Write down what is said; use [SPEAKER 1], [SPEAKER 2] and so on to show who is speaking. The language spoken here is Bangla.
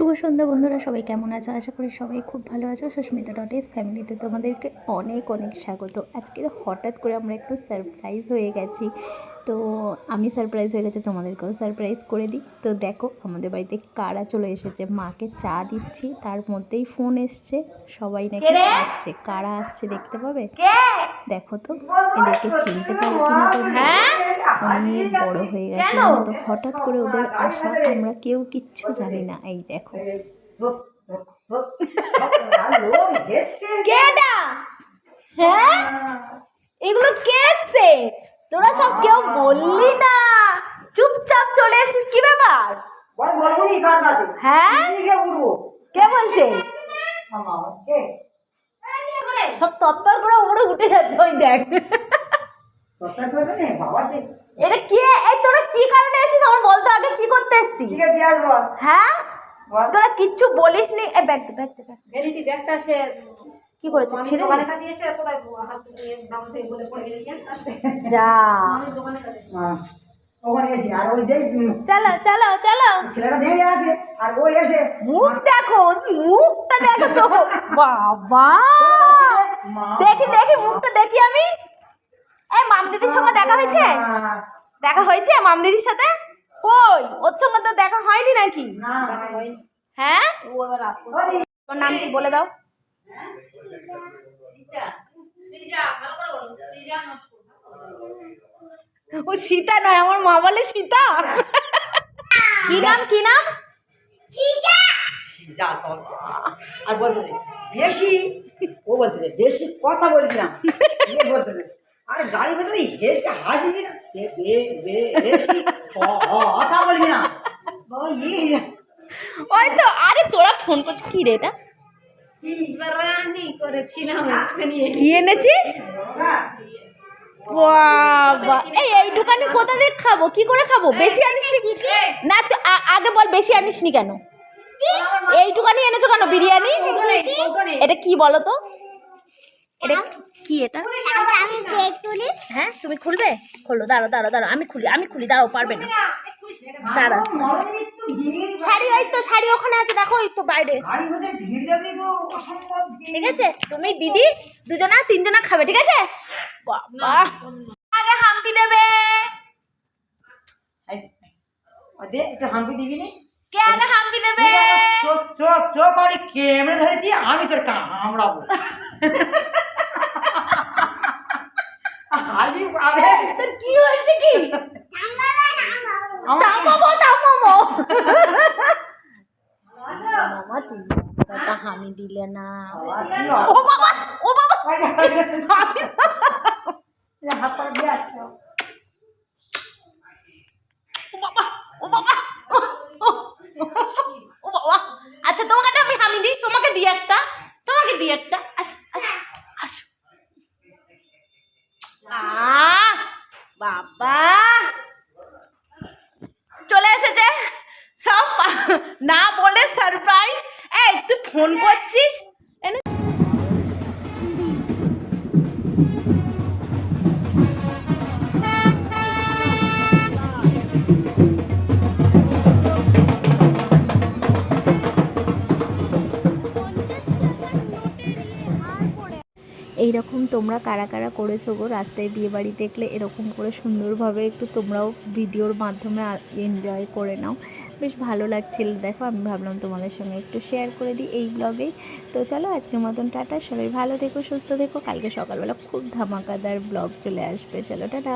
[SPEAKER 1] শুভ সন্ধ্যা বন্ধুরা সবাই কেমন আছো? আশা করি সবাই খুব ভালো আছো। সুস্মিতা ডট এস ফ্যামিলিতে তোমাদেরকে অনেক অনেক স্বাগত। আজকের হঠাৎ করে আমরা একটু সারপ্রাইজ হয়ে গেছি। তো আমি সারপ্রাইজ হয়ে গেছি তোমাদেরকেও সারপ্রাইজ করে দিই। তো দেখো আমাদের বাড়িতে কারা চলে এসেছে? মাকে চা দিচ্ছি তার মধ্যেই ফোন এসছে। সবাই নাকি আসছে। কারা আসছে দেখতে পাবে? দেখো তো এদেরকে চিনতে পারো কিনা তোমরা? অনেক বড় হয়ে গেছে তো হঠাৎ করে ওদের আসা আমরা কেউ কিচ্ছু জানি না এই দেখো
[SPEAKER 2] কেডা হ্যাঁ এগুলো কে এসছে তোরা সব কেউ বললি না চুপচাপ চলে এসেছিস কি ব্যাপার হ্যাঁ কে বলছে সব তত্তর করে উড়ে উঠে যাচ্ছে ওই দেখ
[SPEAKER 3] কথা করবে না বাবা সে
[SPEAKER 2] এটা কে এই তোরা কি কারণে এসেছিস আমার বলতো আগে কি করতে এসেছিস
[SPEAKER 3] ঠিক আছে বল
[SPEAKER 2] হ্যাঁ তোরা কিচ্ছু বলিস নি এ ব্যাগ ব্যাগ।
[SPEAKER 4] ভ্যানিটি ব্যাগটা সে
[SPEAKER 2] কি করেছে
[SPEAKER 4] আমি
[SPEAKER 2] ছিঁড়ে
[SPEAKER 4] দোকানের কাছে এসে কোথায় হাত নিয়ে দাম থেকে বলে পড়ে গেলে কি
[SPEAKER 2] যা
[SPEAKER 4] আমি দোকানের কাছে
[SPEAKER 3] হ্যাঁ। ওখানে গেছি আর ওই যে
[SPEAKER 2] চলো চলো চলো
[SPEAKER 3] ছেলেটা দেখে আছে আর ওই এসে
[SPEAKER 2] মুখ দেখো মুখটা দেখো তো বাবা দেখি দেখি মুখটা দেখি আমি এই মাম দিদির সঙ্গে দেখা হয়েছে? দেখা হয়েছে মাম দিদির সাথে? কই? ওর সঙ্গে তো দেখা হয়নি নাকি? হ্যাঁ?
[SPEAKER 4] ও আবার রাগ করছে।
[SPEAKER 3] ওই
[SPEAKER 2] তোর নাম কি বলে দাও। ও সীতা নয় আমার মা বলে সীতা। কি নাম কি নাম?
[SPEAKER 3] আর বলতে বেশি ও বলতেছে বেশি কথা বলবি না। এ বলতেছে আরে গাড়ি ভেতরে হেসে হাসবি না কথা বলবি না ইয়ে
[SPEAKER 2] ওই তো আরে তোরা ফোন করছিস কি রে এটা কি এনেছিস বাবা এই এইটুকানি কোথা দিয়ে খাব কি করে খাব বেশি আনিস না তো আগে বল বেশি আনিস নি কেন এইটুকানি এনেছো কেন বিরিয়ানি। এটা কি বলো তো এটা কি এটা? হ্যাঁ তুমি খুলবে? খোলো দাঁড়ো দাঁড়ো দাঁড়ো আমি খুলি আমি খুলি দাঁড়াও পারবে না। দাঁড়া। শাড়ি ওই তো শাড়ি ওখানে আছে দেখো ওই তো বাইরে।
[SPEAKER 3] গাড়ির মধ্যে ভিড় দেখলি তো অসম্ভব ভিড়।
[SPEAKER 2] ঠিক আছে তুমি দিদি দুজনা তিনজনা খাবে ঠিক আছে? বাবা। আগে হাম্পি দেবে।
[SPEAKER 3] এই, ও দে একটু হাম্পি দিবি নি?
[SPEAKER 2] কে আগে হাম্পি দেবে?
[SPEAKER 3] চোখ চোখ চোখ আর ক্যামেরা ধরেছি? আমি তোর কামড়াবো। হাসি পাবে
[SPEAKER 2] তোর কি হয়েছে কি? তামামো তামামো মামা তুমি বাবা হামি দিলে না। ও বাবা ও বাবা
[SPEAKER 3] পা দিয়ে আসছে
[SPEAKER 2] ও বাবা ও বাবা ও বাবা আচ্ছা তোমাকে একটা আমি হামি দিই তোমাকে দিই একটা তোমাকে দিই একটা আস আস আস আহ বাবা। চলে এসেছে। সব না বলে সারপ্রাইজ এই তুই ফোন করছিস?
[SPEAKER 1] এই রকম তোমরা কারা কারা করেছ গো? রাস্তায় বিয়ে বাড়ি দেখলে এরকম করে সুন্দরভাবে একটু তোমরাও ভিডিওর মাধ্যমে এনজয় করে নাও। বেশ ভালো লাগছিল। দেখো, আমি ভাবলাম তোমাদের সঙ্গে একটু শেয়ার করে দিই এই ব্লগে তো চলো, আজকের মতন টাটা। সবাই ভালো দেখো সুস্থ দেখো কালকে সকালবেলা খুব ধামাকাদার ব্লগ চলে আসবে। চলো, টাটা।